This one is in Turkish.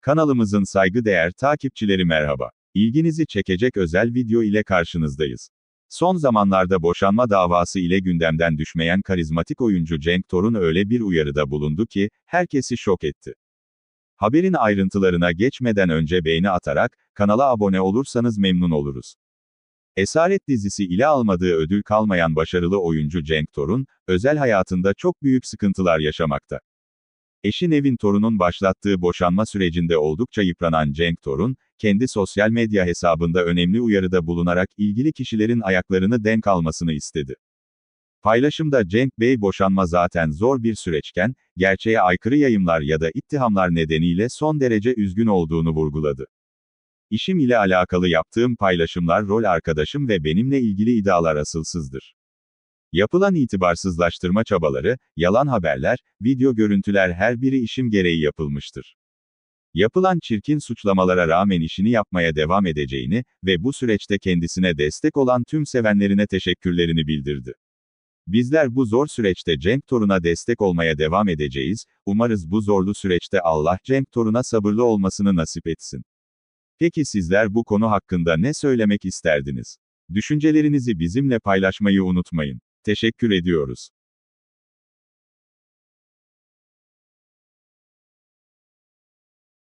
Kanalımızın saygıdeğer takipçileri merhaba. İlginizi çekecek özel video ile karşınızdayız. Son zamanlarda boşanma davası ile gündemden düşmeyen karizmatik oyuncu Cenk Torun öyle bir uyarıda bulundu ki, herkesi şok etti. Haberin ayrıntılarına geçmeden önce beğeni atarak, kanala abone olursanız memnun oluruz. Esaret dizisi ile almadığı ödül kalmayan başarılı oyuncu Cenk Torun, özel hayatında çok büyük sıkıntılar yaşamakta. Eşi Nevin Torun'un başlattığı boşanma sürecinde oldukça yıpranan Cenk Torun, kendi sosyal medya hesabında önemli uyarıda bulunarak ilgili kişilerin ayaklarını denk almasını istedi. Paylaşımda Cenk Bey boşanma zaten zor bir süreçken, gerçeğe aykırı yayımlar ya da ittihamlar nedeniyle son derece üzgün olduğunu vurguladı. İşim ile alakalı yaptığım paylaşımlar rol arkadaşım ve benimle ilgili iddialar asılsızdır. Yapılan itibarsızlaştırma çabaları, yalan haberler, video görüntüler her biri işim gereği yapılmıştır. Yapılan çirkin suçlamalara rağmen işini yapmaya devam edeceğini ve bu süreçte kendisine destek olan tüm sevenlerine teşekkürlerini bildirdi. Bizler bu zor süreçte Cenk Torun'a destek olmaya devam edeceğiz, umarız bu zorlu süreçte Allah Cenk Torun'a sabırlı olmasını nasip etsin. Peki sizler bu konu hakkında ne söylemek isterdiniz? Düşüncelerinizi bizimle paylaşmayı unutmayın. Teşekkür ediyoruz.